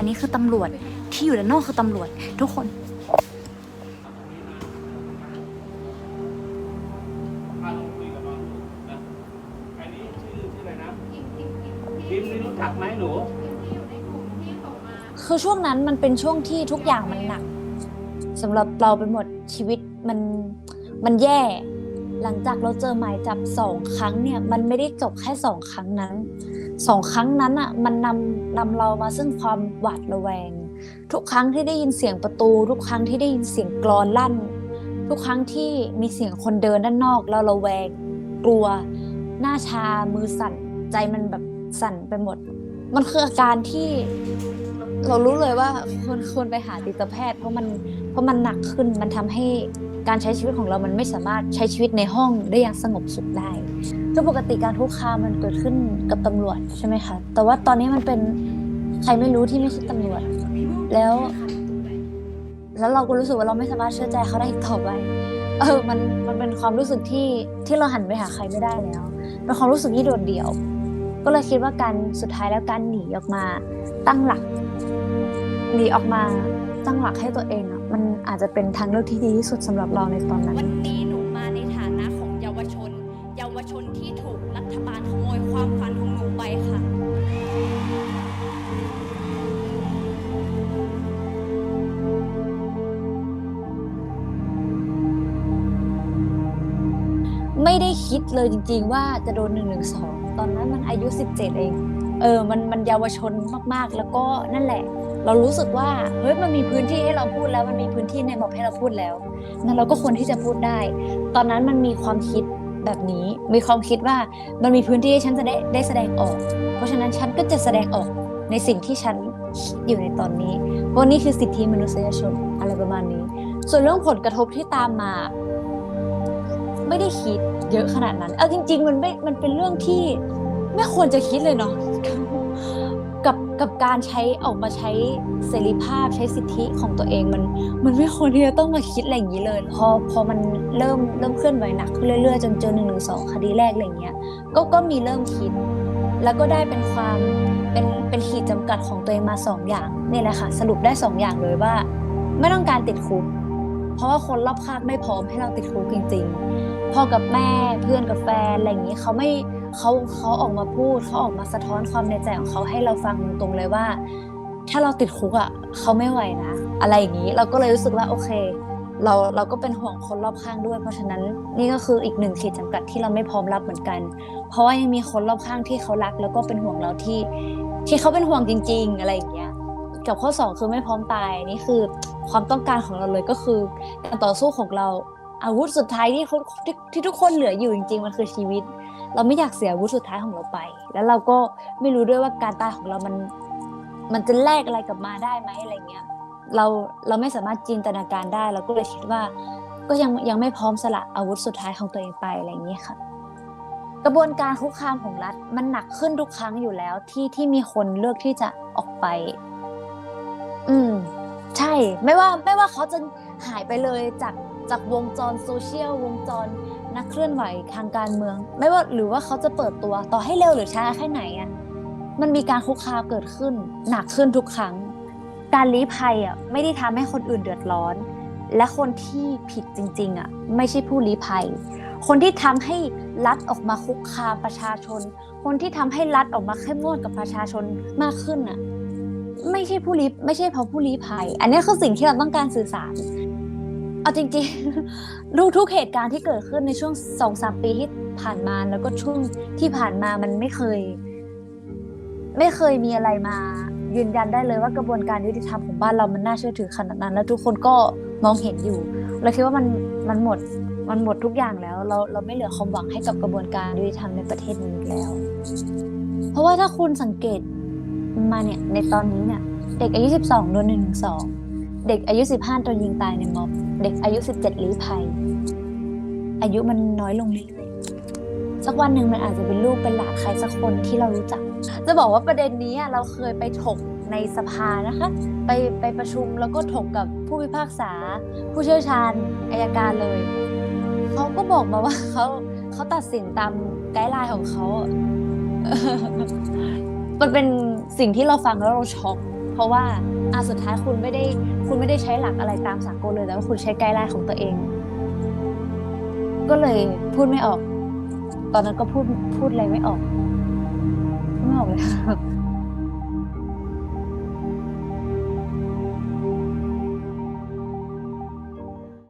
อันนี้คือตำรวจที่อยู่ด้านนอกคือตำรวจ ทุกคนพาลงคุยกับน้องนะอันนี้ชื่อชื่ออะไรนะพิมพ์นี่รู้จักไหมหนู คือช่วงนั้นมันเป็นช่วงที่ทุกอย่างมันหนักสำหรับเราไปหมดชีวิตมันมันแย่ หลังจากเราเจอหมายจับสองครั้งเนี่ย มันไม่ได้จบแค่สองครั้งนั้น สองครั้งนั้นอะมันนำนำเรามาซึ่งความหวาดระแวง ทุกครั้งที่ได้ยินเสียงประตู ทุกครั้งที่ได้ยินเสียงกรอนลั่น ทุกครั้งที่มีเสียงคนเดินด้านนอกเราระแวง กลัว หน้าชามือสั่นใจมันแบบสั่นไปหมด มันคืออาการที่เรารู้เลยว่าควรควรไปหาจิตแพทย์ เพราะมันเพราะมันหนักขึ้นมันทำให้ การใช้ชีวิตของเรามันไม่สามารถใช้ชีวิตในห้องได้อย่างสงบสุขได้คือปกติการคุกคามมันเกิดขึ้นกับตำรวจใช่ไหมคะแต่ว่าตอนนี้มันเป็นใครไม่รู้ที่ไม่ใช่ตำรวจ แล้ว แล้วเราก็รู้สึกว่าเราไม่สามารถเชื่อใจเขาได้อีกต่อไปเออมันมันเป็นความรู้สึกที่ที่เราหันไปหาใครไม่ได้แล้วเป็นความรู้สึกที่โดดเดี่ยว ก็เลยคิดว่าการสุดท้ายแล้วการหนีออกมาตั้งหลักหนีออกมาตั้งหลักให้ตัวเองอะ มันอาจจะเป็นทางเลือกที่ดีที่สุดสำหรับเราในตอนนั้น วันนี้หนูมาในฐานะของเยาวชน เยาวชนที่ถูกรัฐบาลขโมยความฝันของหนูไปค่ะ ไม่ได้คิดเลยจริงๆว่าจะโดนหนึ่งหนึ่งสองตอนนั้นมันอายุ 17 เอง เออมันมันเยาวชนมากๆ แล้วก็นั่นแหละ เรารู้สึกว่าเฮ้ยมันมีพื้นที่ให้เราพูดแล้วมันมีพื้นที่ในม็อบให้เราพูดแล้วนั้นเราก็ควรที่จะพูดได้ ตอนนั้นมันมีความคิดแบบนี้ มีความคิดว่ามันมีพื้นที่ให้ฉันจะได้ได้แสดงออก เพราะฉะนั้นฉันก็จะแสดงออกในสิ่งที่ฉันคิดอยู่ในตอนนี้ เพราะนี่คือสิทธิมนุษยชนอะไรประมาณนี้ ส่วนเรื่องผลกระทบที่ตามมา ไม่ได้คิดเยอะขนาดนั้น เอาจริง ๆ มันไม่ มันเป็นเรื่องที่ ไม่ควรจะคิดเลยเนาะกับกับการใช้ออกมาใช้เสรีภาพใช้สิทธิของตัวเองมันมันไม่ควรที่จะต้องมาคิดอะไรอย่างนี้เลย พอพอมันเริ่มเริ่มเคลื่อนไหวหนักขึ้นเรื่อยๆ จนเจอหนึ่งหนึ่งสองคดีแรกอะไรเงี้ยก็ก็มีเริ่มคิด แล้วก็ได้เป็นความเป็นเป็นขีดจำกัดของตัวเองมาสองอย่างนี่แหละค่ะ สรุปได้สองอย่างเลยว่า ไม่ต้องการติดคุก เพราะว่าคนรอบข้างไม่พร้อมให้เราติดคุกจริง ๆ พ่อกับแม่เพื่อนกับแฟนอะไรอย่างนี้เขาไม่เขาเขาออกมาพูดเขาออกมาสะท้อนความในใจของเขาให้เราฟังตรงๆเลยว่า ถ้าเราติดคุกอะเขาไม่ไหวนะ อะไรอย่างนี้เราก็เลยรู้สึกว่าโอเค เราเราก็เป็นห่วงคนรอบข้างด้วย เพราะฉะนั้นนี่ก็คืออีกหนึ่งขีดจำกัดที่เราไม่พร้อมรับเหมือนกัน เพราะว่ายังมีคนรอบข้างที่เขารัก แล้วก็เป็นห่วงเราที่ ที่เขาเป็นห่วงจริง ๆ อะไรอย่างเงี้ยกับข้อสองคือไม่พร้อมตายนี่คือ ความต้องการของเราเลยก็คือการต่อสู้ของเราอาวุธสุดท้ายที่คนทที่ทุกคนเหลืออยู่จริงๆมันคือชีวิต เราไม่อยากเสียอาวุธสุดท้ายของเราไป แล้วเราก็ไม่รู้ด้วยว่าการตายของเรามัน มันจะแลกอะไรกลับมาได้ไหมอะไรเงี้ยเราเราไม่สามารถจินตนาการได้เราก็เลยคิดว่า ก็ยังยังไม่พร้อมสละอาวุธสุดท้ายของตัวเองไปอะไรอย่างนี้ค่ะ กระบวนการคุกคามของรัฐมันหนักขึ้นทุกครั้งอยู่แล้วที่ที่มีคนเลือกที่จะออกไป อืม ไม่ว่าไม่ว่าเขาจะหายไปเลยจากจากวงจรโซเชียลวงจรนักเคลื่อนไหวทางการเมือง ไม่ว่าหรือว่าเขาจะเปิดตัวต่อให้เร็วหรือช้าแค่ไหนอะมันมีการคุกคามเกิดขึ้น หนักขึ้นทุกครั้ง การลี้ภัยอะไม่ได้ทำให้คนอื่นเดือดร้อน และคนที่ผิดจริง ๆอะไม่ใช่ผู้ลี้ภัย คนที่ทำให้รัฐออกมาคุกคามประชาชน คนที่ทำให้รัฐออกมาเข้มงวดกับประชาชนมากขึ้นอะ ไม่ใช่ผู้ลี้ไม่ใช่เพราะผู้ลี้ภัย อันนี้คือสิ่งที่เราต้องการสื่อสาร เอาจริงๆรู้ทุกเหตุการณ์ที่เกิดขึ้นในช่วงสองสามปีที่ผ่านมาแล้วก็ช่วงที่ผ่านมามันไม่เคย ไม่เคยมีอะไรมา ยืนยันได้เลยว่ากระบวนการยุติธรรมของบ้านเรามันน่าเชื่อถือขนาดนั้น แล้วทุกคนก็มองเห็นอยู่เราคิดว่ามันมันหมดมันหมดทุกอย่างแล้ว เราเราไม่เหลือความหวังให้กับกระบวนการยุติธรรมในประเทศนี้แล้ว เพราะว่าถ้าคุณสังเกต มาเนี่ยในตอนนี้เนี่ยเด็กอายุ 12โดน112 เด็กอายุ 15โดนยิงตายในม็อบ เด็กอายุ 17ลี้ภัย อายุมันน้อยลงเรื่อยๆสักวันหนึ่งมันอาจจะเป็นลูกเป็นหลานใครสักคนที่เรารู้จัก จะบอกว่าประเด็นนี้อะเราเคยไปถกในสภานะคะ ไปไปประชุมแล้วก็ถกกับผู้พิพากษา ผู้เชี่ยวชาญอายการเลยเขาก็บอกมาว่าเขาเขาตัดสินตามไกด์ไลน์ของเขา มันเป็นสิ่งที่เราฟังแล้วเราช็อก เพราะว่าอาสุดท้ายคุณไม่ได้คุณไม่ได้ใช้หลักอะไรตามสากลเลยแต่ว่าคุณใช้ไกด์ไลน์ของตัวเอง ก็เลยพูดไม่ออก ตอนนั้นก็พูดพูดอะไรไม่ออกไม่ออกเลย